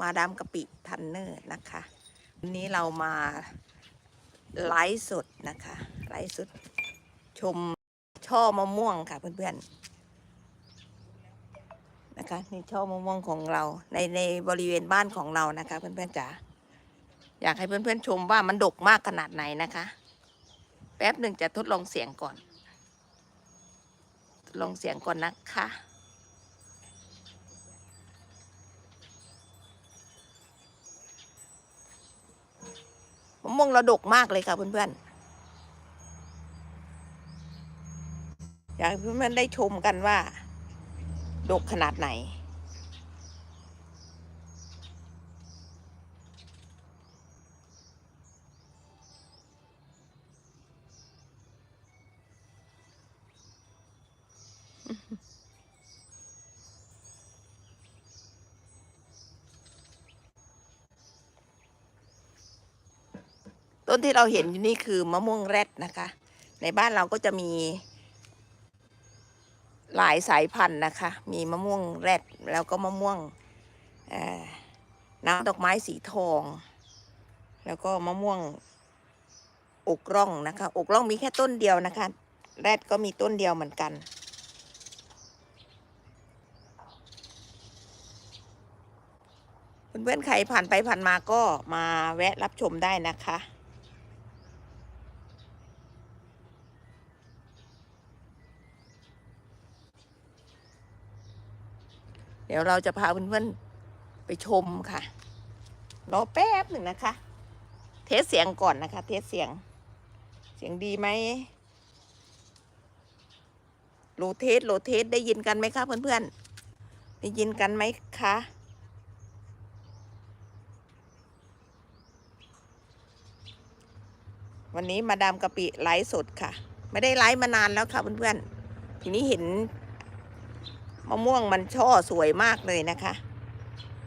มาดามกะปิทันเนอร์นะคะวันนี้เรามาไลฟ์สดนะคะไลฟ์สดชมช่อมะม่วงค่ะเพื่อนๆนะคะนี่ช่อมะม่วงของเราในในบริเวณบ้านของเรานะคะ เพื่อนๆจ๋าอยากให้เพื่อนๆชมว่ามันดกมากขนาดไหนนะคะ แป๊บหนึ่งจะทดลองเสียงก่อนทดลองเสียงก่อนนะคะ มะม่วงเราดกมากเลยค่ะเพื่อนๆอยากให้เพื่อนๆได้ชมกันว่า ดกขนาดไหน นที่เราเห็นอยู่นี่คือมะม่วงแรดนะคะ ในบ้านเราก็จะมี หลายสายพันธุ์นะคะ มีมะม่วงแรดแล้วก็มะม่วงน้ำดอกไม้สีทอง แล้วก็มะม่วงอกร่องนะคะ อกร่องมีแค่ต้นเดียวนะคะ แรดก็มีต้นเดียวเหมือนกันเพื่อนๆใครผ่านไปผ่านมาก็มาแวะรับชมได้นะคะ เดี๋ยวเราจะพาเพื่อนๆไปชมค่ะรอแป๊บหนึ่งนะคะ เทสเสียงก่อนนะคะ เทสเสียง เสียงดีไหมโหลเทสโหลเทสได้ยินกันไหมคะเพื่อนๆได้ยินกันไหมคะวันนี้มาดามกะปิไลฟ์สดค่ะ ไม่ได้ไลฟ์มานานแล้วค่ะเพื่อนๆทีนี้เห็น มะม่วงมันช่อสวยมากเลยนะคะ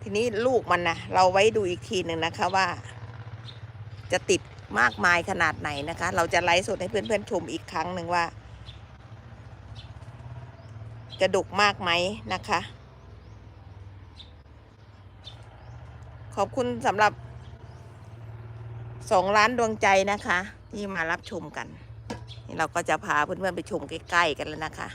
ทีนี้ลูกมันนะเราไว้ดูอีกทีหนึ่งนะคะว่า จะติดมากมายขนาดไหนนะคะ เราจะไลฟ์สดให้เพื่อนๆชมอีกครั้งหนึ่งว่า จะดกมากไหมนะคะ ขอบคุณสำหรับสองล้านดวงใจนะคะ ที่มารับชมกัน นี่เราก็จะพาเพื่อนๆไปชมใกล้ๆกันแล้วนะคะ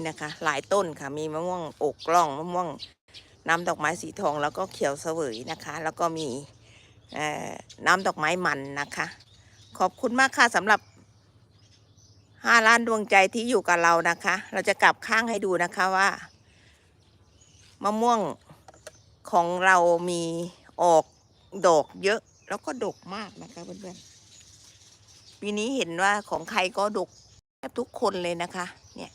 นี่นะคะ หลายต้นค่ะ มีมะม่วงอกกล้องมะม่วงน้ำดอกไม้สีทองแล้วก็เขียวเสวยนะคะ แล้วก็มีน้ำดอกไม้มันนะคะ ขอบคุณมากค่ะสำหรับห้าล้านดวงใจที่อยู่กับเรานะคะ เราจะกลับข้างให้ดูนะคะว่ามะม่วงของเรามีออกดอกเยอะแล้วก็ดกมากนะคะเพื่อนๆปีนี้เห็นว่าของใครก็ดกแทบทุกคนเลยนะคะ เนี่ย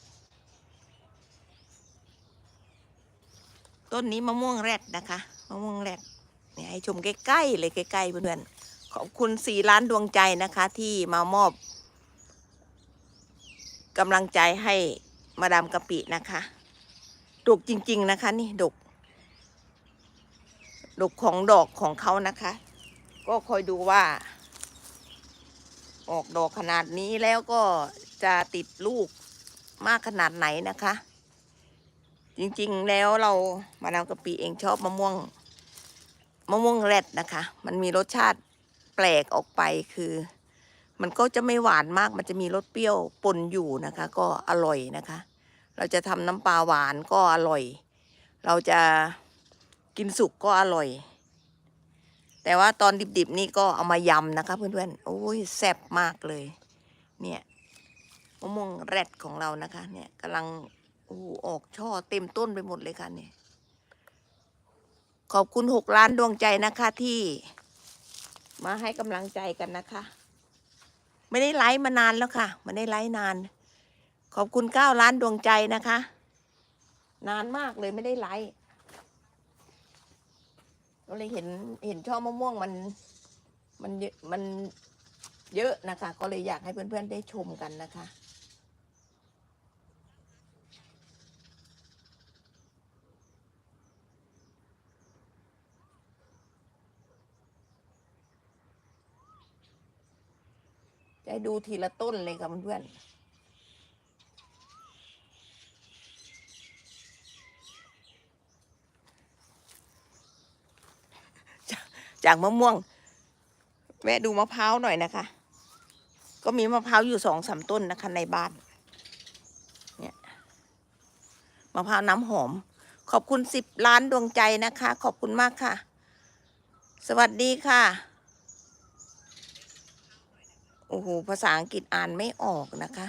ต้นนี้มะม่วงแรดนะคะมะม่วงแรดเนี่ยให้ชมใกล้ๆเลยใกล้ๆเพื่อนๆขอบคุณสี่ล้านดวงใจนะคะ ที่มามอบกำลังใจให้มาดามกะปินะคะดกจริง ๆ นะคะ นี่ดกดกของดอกของเขานะคะ ก็คอยดูว่า ออกดอกขนาดนี้แล้วก็จะติดลูกมากขนาดไหนนะคะ จริงๆแล้วเรามาดามกะปิเองชอบมะม่วงมะม่วงแรดนะคะ มันมีรสชาติแปลกออกไปคือ มันก็จะไม่หวานมาก มันจะมีรสเปรี้ยวปนอยู่นะคะ ก็อร่อยนะคะ เราจะทำน้ำปลาหวานก็อร่อย เราจะกินสุกก็อร่อย แต่ว่าตอนดิบๆนี่ก็เอามายำนะคะ เพื่อนๆโอ้ยแซ่บมากเลย เนี่ยมะม่วงแรดของเรานะคะ เนี่ยกำลัง อ้ออกช่อเต็มต้นไปหมดเลยค่ะเนี่ยขอบคุณหกล้านดวงใจนะคะที่ มาให้กำลังใจกันนะคะ ไม่ได้ไลฟ์มานานแล้วค่ะไม่ได้ไลฟ์นาน ขอบคุณเก้าล้านดวงใจนะคะ นานมากเลยไม่ได้ไลฟ์ก็เลยเห็นเห็นช่อมะม่วงมันมันเยอะมันเยอะนะคะ ก็เลยอยากให้เพื่อนๆได้ชมกันนะคะ จะให้ดูทีละต้นเลยค่ะเพื่อนจากมะม่วงแวะดูมะพร้าวหน่อยนะคะ ก็มีมะพร้าวอยู่สองสามต้นนะคะในบ้าน เนี่ยมะพร้าวน้ำหอม ขอบคุณสิบล้านดวงใจนะคะ ขอบคุณมากค่ะ สวัสดีค่ะ โอ้โห ภาษาอังกฤษอ่านไม่ออกนะคะ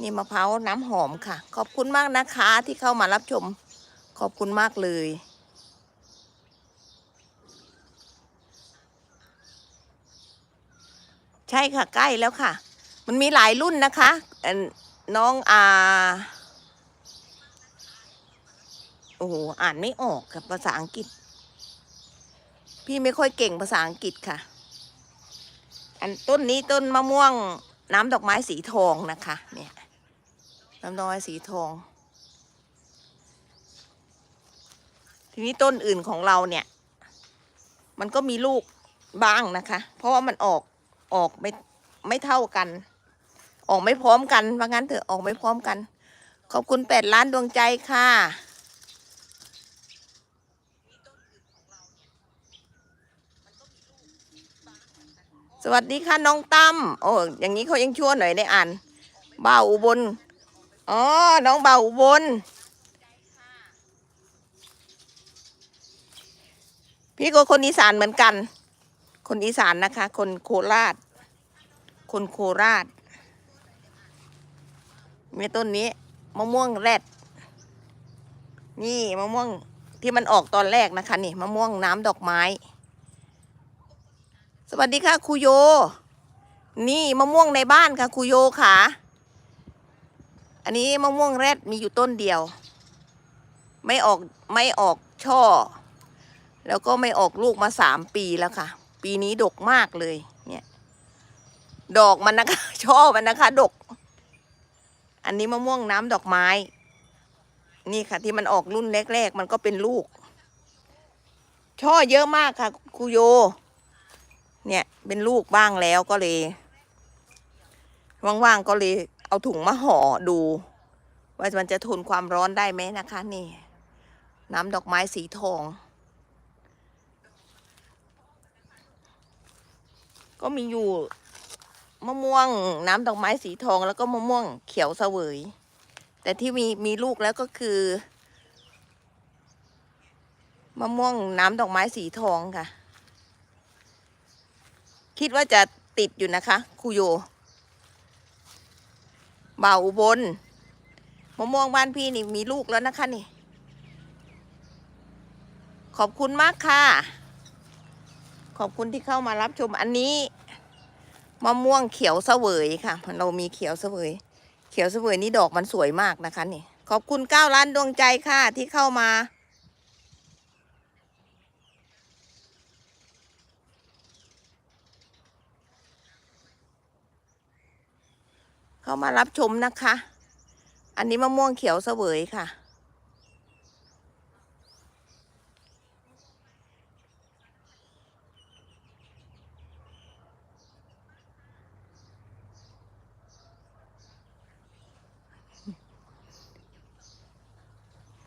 นี่มะพร้าวน้ำหอมค่ะ ขอบคุณมากนะคะที่เข้ามารับชม ขอบคุณมากเลยใช่ค่ะใกล้แล้วค่ะ มันมีหลายรุ่นนะคะนน้องอาโอ้โห อ่านไม่ออกกับภาษาอังกฤษ พี่ไม่ค่อยเก่งภาษาอังกฤษค่ะ อันต้นนี้ต้นมะม่วงน้ำดอกไม้สีทองนะคะ เนี่ยน้ำดอกไม้สีทอง ทีนี้ต้นอื่นของเราเนี่ย มันก็มีลูกบ้างนะคะ เพราะว่ามันออกออกไม่ไม่เท่ากัน ออกไม่พร้อมกันว่างั้นเถอะออกไม่พร้อมกัน ขอบคุณแปดล้านดวงใจค่ะ สวัสดีค่ะน้องตั้มโอ้อย่างนี้เขายังชั่วหน่อยได้อ่านบ่าวอุบลอ๋อน้องบ่าวอุบล พี่ก็คนอีสานเหมือนกัน คนอีสานนะคะ คนโคราช คนโคราชมีต้นนี้มะม่วงแรด นี่มะม่วงที่มันออกตอนแรกนะคะ นี่มะม่วงน้ำดอกไม้ สวัสดีค่ะครูโย นี่มะม่วงในบ้านค่ะครูโยค่ะ อันนี้มะม่วงแรดมีอยู่ต้นเดียว ไม่ออกไม่ออกช่อ แล้วก็ไม่ออกลูกมาสามปีแล้วค่ะ ปีนี้ดกมากเลยเนี่ย ดอกมันนะคะ ช่อมันนะคะ ดก อันนี้มะม่วงน้ำดอกไม้ นี่ค่ะ ที่มันออกรุ่นแรกๆมันก็เป็นลูก ช่อเยอะมากค่ะครูโย เนี่ยเป็นลูกบ้างแล้วก็เลย ว่างๆก็เลยเอาถุงมาห่อดู ว่ามันจะทนความร้อนได้ไหมนะคะ นี่ น้ำดอกไม้สีทอง ก็มีอยู่มะม่วงน้ำดอกไม้สีทองแล้วก็มะม่วงเขียวเสวย แต่ที่มีมีลูกแล้วก็คือ มะม่วงน้ำดอกไม้สีทองค่ะ คิดว่าจะติดอยู่นะคะครูโยบ่าอุบลมะม่วงบ้านพี่นี่มีลูกแล้วนะคะนี่ ขอบคุณมากค่ะ ขอบคุณที่เข้ามารับชมอันนี้มะม่วงเขียวเสวยค่ะ เรามีเขียวเสวย เขียวเสวยนี่ดอกมันสวยมากนะคะนี่ ขอบคุณเก้าล้านดวงใจค่ะที่เข้ามา เข้ามารับชมนะคะ อันนี้มะม่วงเขียวเสวยค่ะ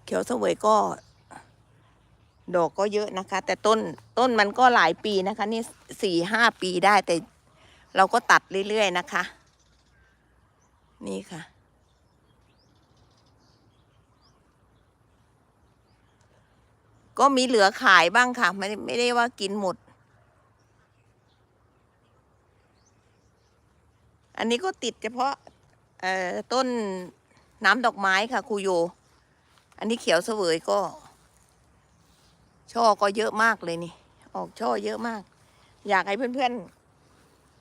เขียวเสวยก็ดอกก็เยอะนะคะ แต่ต้นต้นมันก็หลายปีนะคะ นี่สี่ห้าปีได้แต่เราก็ตัดเรื่อย ๆ นะคะ นี่ค่ะ ก็มีเหลือขายบ้างค่ะ ไม่ไม่ได้ว่ากินหมด อันนี้ก็ติดเฉพาะต้นน้ำดอกไม้ค่ะครูโย อันนี้เขียวเสวยก็ ช่อก็เยอะมากเลยนี่ ออกช่อเยอะมาก อยากให้เพื่อนๆ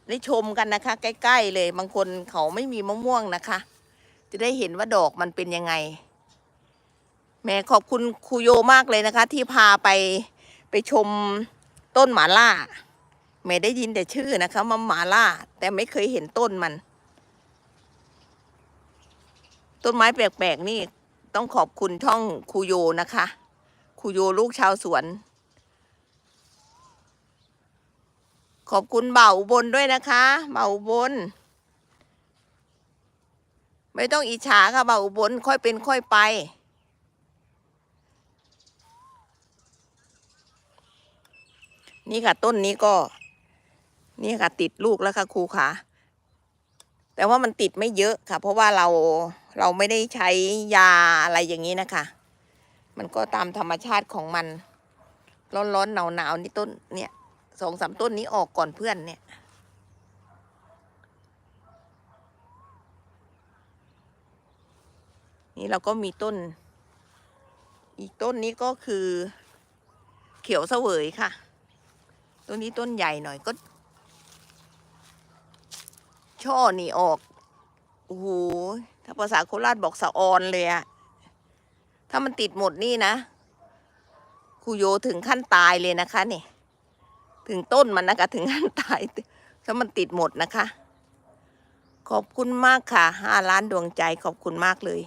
ได้ชมกันนะคะ ใกล้ ๆ เลยบางคนเขาไม่มีมะม่วงนะคะ จะได้เห็นว่าดอกมันเป็นยังไงแม่ขอบคุณครูโยมากเลยนะคะ ที่พาไปไปชมต้นหมาล่าแม่ได้ยินแต่ชื่อนะคะมาหมาล่า แต่ไม่เคยเห็นต้นมัน ต้นไม้แปลกๆนี่ต้องขอบคุณช่องครูโยนะคะครูโยลูกชาวสวน ขอบคุณเบาบนด้วยนะคะเบาบน ไม่ต้องอิจฉาค่ะเบาบลค่อยเป็นค่อยไป นี่ค่ะต้นนี้ก็ นี่ค่ะติดลูกแล้วค่ะครูค่ะ แต่ว่ามันติดไม่เยอะค่ะ เพราะว่าเราเราไม่ได้ใช้ยาอะไรอย่างนี้นะคะ มันก็ตามธรรมชาติของมัน ร้อนๆหนาวๆนี่ต้นเนี่ย สองสามต้นนี้ออกก่อนเพื่อนเนี่ย นี่เราก็มีต้น อีกต้นนี้ก็คือ เขียวเสวยค่ะ ต้นนี้ต้นใหญ่หน่อยก็ ช่อนี่ออกโอ้โหถ้าภาษาโคราชบอกสะออนเลยอะถ้ามันติดหมดนี่นะครูโยถึงขั้นตายเลยนะคะนี่ ถึงต้นมันนะคะ ถึงขั้นตายถ้ามันติดหมดนะคะ ขอบคุณมากค่ะห้าล้านดวงใจขอบคุณมากเลย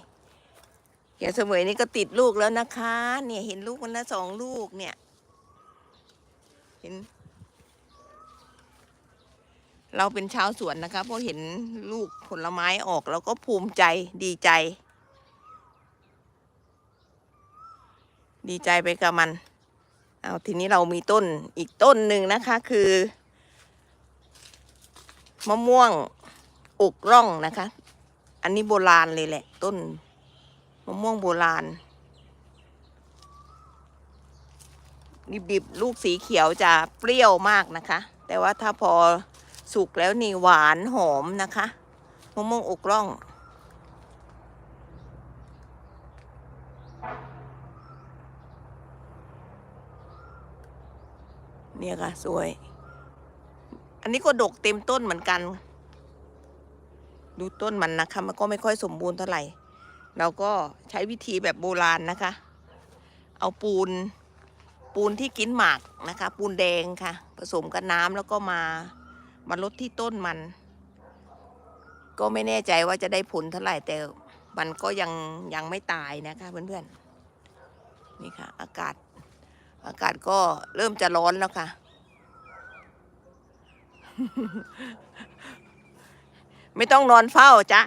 เขียวเสมยนี่ก็ติดลูกแล้วนะคะ เนี่ยเห็นลูกมันละสองลูกเนี่ย เห็น เราเป็นชาวสวนนะคะเพราะเห็นลูกผลไม้ออกเราก็ภูมิใจดีใจ ดีใจไปกับมัน เอาทีนี้เรามีต้นอีกต้นหนึ่งนะคะคือมะม่วงอกร่องนะคะ อันนี้โบราณเลยแหละ ต้นมะม่วงโบราณดิบๆลูกสีเขียวจะเปรี้ยวมากนะคะ แต่ว่าถ้าพอสุกแล้วนี่หวานหอมนะคะมะม่วงอกร่อง เนี่ยค่ะ สวย อันนี้ก็ดกเต็มต้นเหมือนกัน ดูต้นมันนะคะ มันก็ไม่ค่อยสมบูรณ์เท่าไหร่ เราก็ใช้วิธีแบบโบราณนะคะ เอาปูน ปูนที่กินหมากนะคะ ปูนแดงค่ะ ผสมกับน้ำแล้วก็มา มาลดที่ต้นมัน ก็ไม่แน่ใจว่าจะได้ผลเท่าไหร่แต่มันก็ยังยังไม่ตายนะคะเพื่อนๆนี่ค่ะ อากาศ อากาศก็เริ่มจะร้อนแล้วค่ะ ไม่ต้องนอนเฝ้าจ้ะ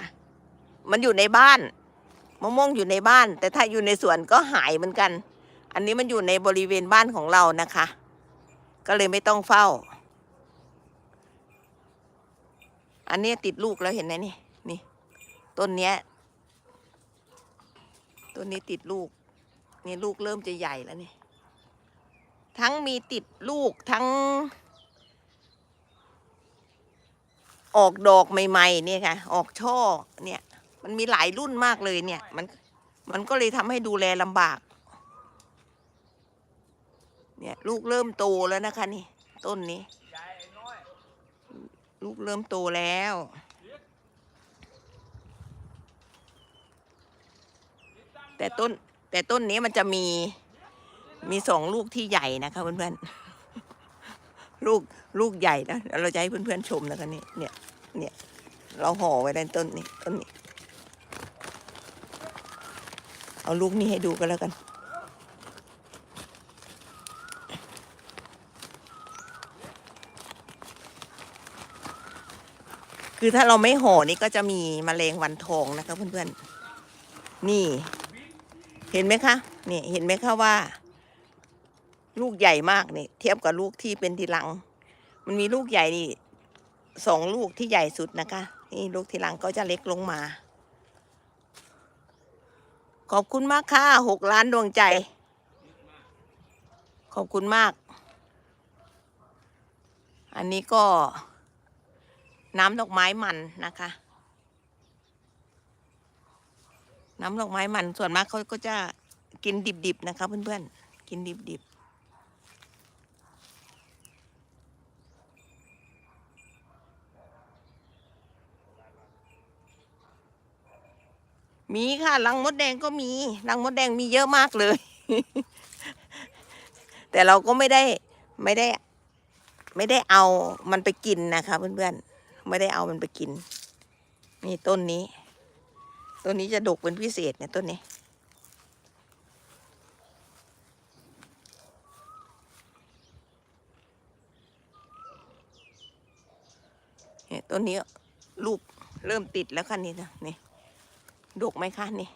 มันอยู่ในบ้านมะม่วงอยู่ในบ้าน แต่ถ้าอยู่ในสวนก็หายเหมือนกัน อันนี้มันอยู่ในบริเวณบ้านของเรานะคะ ก็เลยไม่ต้องเฝ้า อันนี้ติดลูกแล้วเห็นไหมนี่ นี่ ต้นเนี้ยต้นนี้ติดลูก นี่ลูกเริ่มจะใหญ่แล้วนี่ ทั้งมีติดลูกทั้ง ออกดอกใหม่ๆเนี่ยค่ะ ออกช่อเนี่ย มันมีหลายรุ่นมากเลยเนี่ย มันมันก็เลยทำให้ดูแลลำบาก เนี่ยลูกเริ่มโตแล้วนะคะนี่ ต้นนี้ ลูกเริ่มโตแล้วแต่ต้นแต่ต้นนี้มันจะมี มีสองลูกที่ใหญ่นะคะเพื่อนๆ ลูกลูกใหญ่นะเดี๋ยวเราจะให้เพื่อนๆชมนะคะนี่เนี่ย เนี่ย เราห่อไว้ในต้นนี้ต้นนี้ เอาลูกนี้ให้ดูกันแล้วกัน คือถ้าเราไม่ห่อนี่ก็จะมีมแมลงวันทองนะคะเพื่อนๆ นี่ เห็นไหมคะ นี่เห็นไหมคะว่า ลูกใหญ่มากนี่ เทียบกับลูกที่เป็นทีหลัง มันมีลูกใหญ่นี่สองลูกที่ใหญ่สุดนะคะ นี่ลูกทีหลังก็จะเล็กลงมา ขอบคุณมากค่ะหกล้านดวงใจ ขอบคุณมาก อันนี้ก็น้ำดอกไม้มันนะคะ น้ำดอกไม้มันส่วนมากเขาก็จะกินดิบๆนะคะเพื่อนๆกินดิบๆ มีค่ะรังมดแดงก็มีรังมดแดงมีเยอะมากเลย แต่เราก็ไม่ได้ไม่ได้ ไม่ได้เอามันไปกินนะคะเพื่อนๆไม่ได้เอามันไปกิน นี่ต้นนี้ ต้นนี้จะดกเป็นพิเศษเนี่ยต้นนี้ ต้นนี้ลูกเริ่มติดแล้วค่ะนี่นะนี่ ดกไหมคะนี่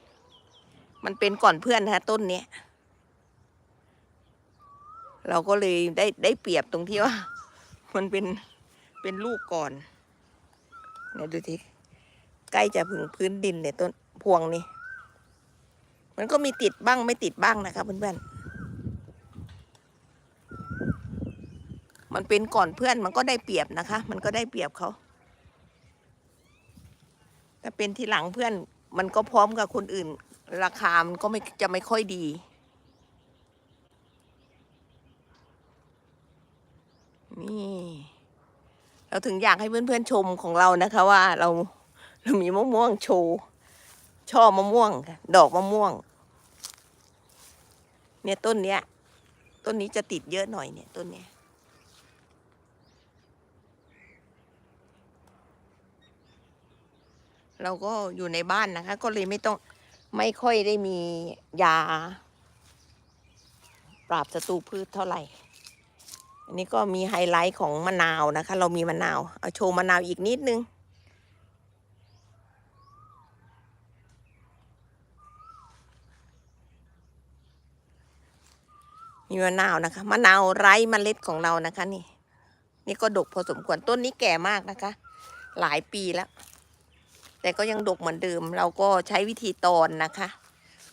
มันเป็นก่อนเพื่อนนะต้นเนี้ยเราก็เลยได้ได้เปรียบตรงที่ว่า มันเป็นเป็นลูกก่อนเนี่ยดูทีใกล้จะถึงพื้นดินเนี่ยต้นพวงนี่มันก็มีติดบ้างไม่ติดบ้างนะคะเพื่อนๆมันเป็นก่อนเพื่อนมันก็ได้เปรียบนะคะ มันก็ได้เปรียบเขาแต่เป็นทีหลังเพื่อน มันก็พร้อมกับคนอื่น ราคามันก็ไม่จะไม่ค่อยดีนี่เราถึงอยากให้เพื่อนๆชมของเรานะคะว่าเราเรามีมะม่วงโชว์ช่อมะม่วง ดอกมะม่วง เนี่ยต้นเนี้ย ต้นนี้จะติดเยอะหน่อยเนี่ยต้นเนี้ย เราก็อยู่ในบ้านนะคะ ก็เลยไม่ต้องไม่ค่อยได้มียา ปราบศัตรูพืชเท่าไหร่ อันนี้ก็มีไฮไลท์ของมะนาวนะคะ เรามีมะนาวเอาโชว์มะนาวอีกนิดนึงมีมะนาวนะคะมะนาวไร้เมล็ดของเรานะคะนี่ นี่ก็ดกพอสมควรต้นนี้แก่มากนะคะ หลายปีแล้ว แต่ก็ยังดกเหมือนเดิม เราก็ใช้วิธีตอนนะคะ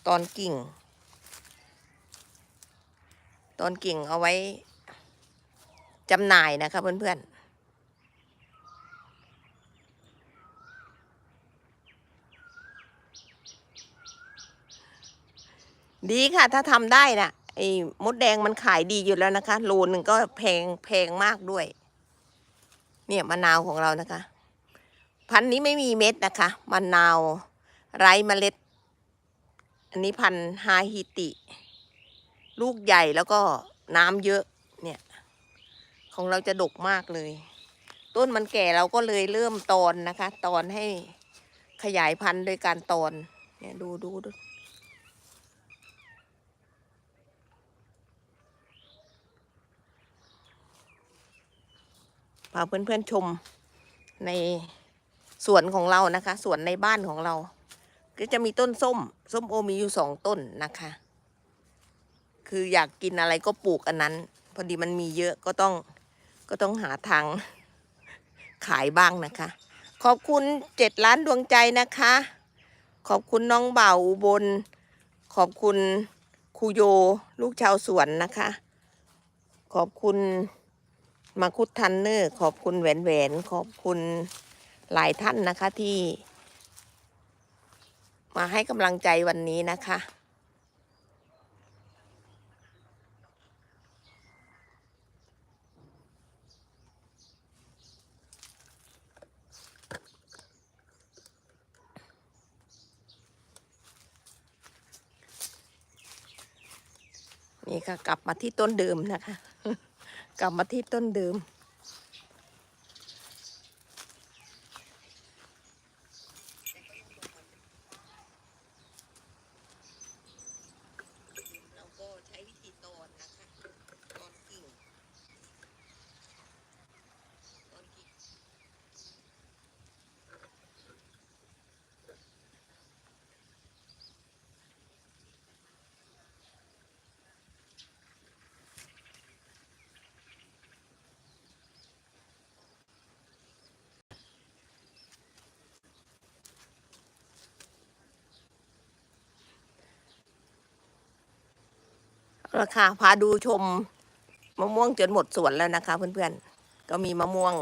ตอนกิ่ง ตอนกิ่งเอาไว้จำหน่ายนะคะเพื่อนๆดีค่ะ ถ้าทำได้นะไอ้มดแดงมันขายดีอยู่แล้วนะคะโลนึงก็แพงแพงมากด้วย เนี่ยมะนาวของเรานะคะ พันธุ์นี้ไม่มีเม็ดนะคะมะนาวไร้เมล็ด อันนี้พันธุ์ฮาฮิติ ลูกใหญ่แล้วก็น้ำเยอะเนี่ย ของเราจะดกมากเลย ต้นมันแก่เราก็เลยเริ่มตอนนะคะ ตอนให้ขยายพันธุ์โดยการตอน เนี่ยดูดูดูพาเพื่อนๆชมใน สวนของเรานะคะ สวนในบ้านของเรา ก็จะมีต้นส้ม ส้มโอมีอยู่สองต้นนะคะ คืออยากกินอะไรก็ปลูกอันนั้น พอดีมันมีเยอะก็ต้องก็ต้องหาทางขายบ้างนะคะ ขอบคุณเจ็ดล้านดวงใจนะคะ ขอบคุณน้องเบ่าอุบล ขอบคุณครูโยลูกชาวสวนนะคะ ขอบคุณมาคุดทันเนอร์ ขอบคุณแหวนแหวน ขอบคุณ หลายท่านนะคะที่ มาให้กำลังใจวันนี้นะคะ นี่ค่ะกลับมาที่ต้นเดิมนะคะ กลับมาที่ต้นเดิม เราก็ใช้วิธีตอนนะคะตอนกิ่งตอนกิ่ง ราคาพาดูชมมะม่วงจนหมดสวนแล้วนะคะ เพื่อนๆ ก็มีมะม่วง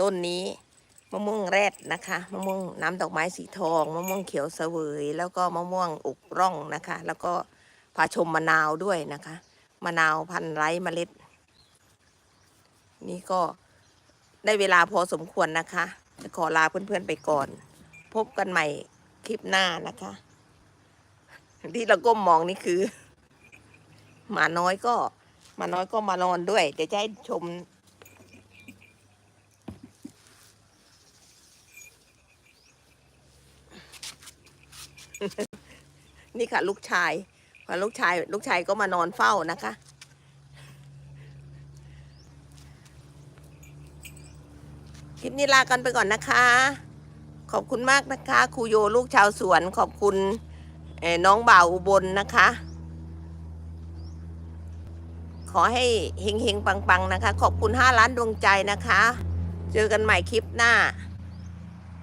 ต้นนี้มะม่วงแรดนะคะมะม่วงน้ำดอกไม้สีทองมะม่วงเขียวเสวย แล้วก็มะม่วงอกร่องนะคะ แล้วก็พาชมมะนาวด้วยนะคะ มะนาวพันไร้เมล็ด นี่ก็ได้เวลาพอสมควรนะคะจะขอลาเพื่อนๆไปก่อน พบกันใหม่คลิปหน้านะคะ ที่เราก้มมองนี่คือ หมาน้อยก็หมาน้อยก็มานอนด้วย เดี๋ยวจะให้ชม นี่ค่ะ ลูกชายพอลูกชาย ลูกชายก็มานอนเฝ้านะคะแกลิปนี้ลากันไปก่อนนะคะ ขอบคุณมากนะคะครูโยลูกชาวสวน ขอบคุณน้องบ่าวอุบลนะคะ ขอให้เฮงๆ ปังๆ นะคะ ขอบคุณ 5 ล้านดวงใจนะคะ เจอกันใหม่คลิปหน้า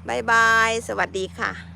บ๊ายบาย สวัสดีค่ะ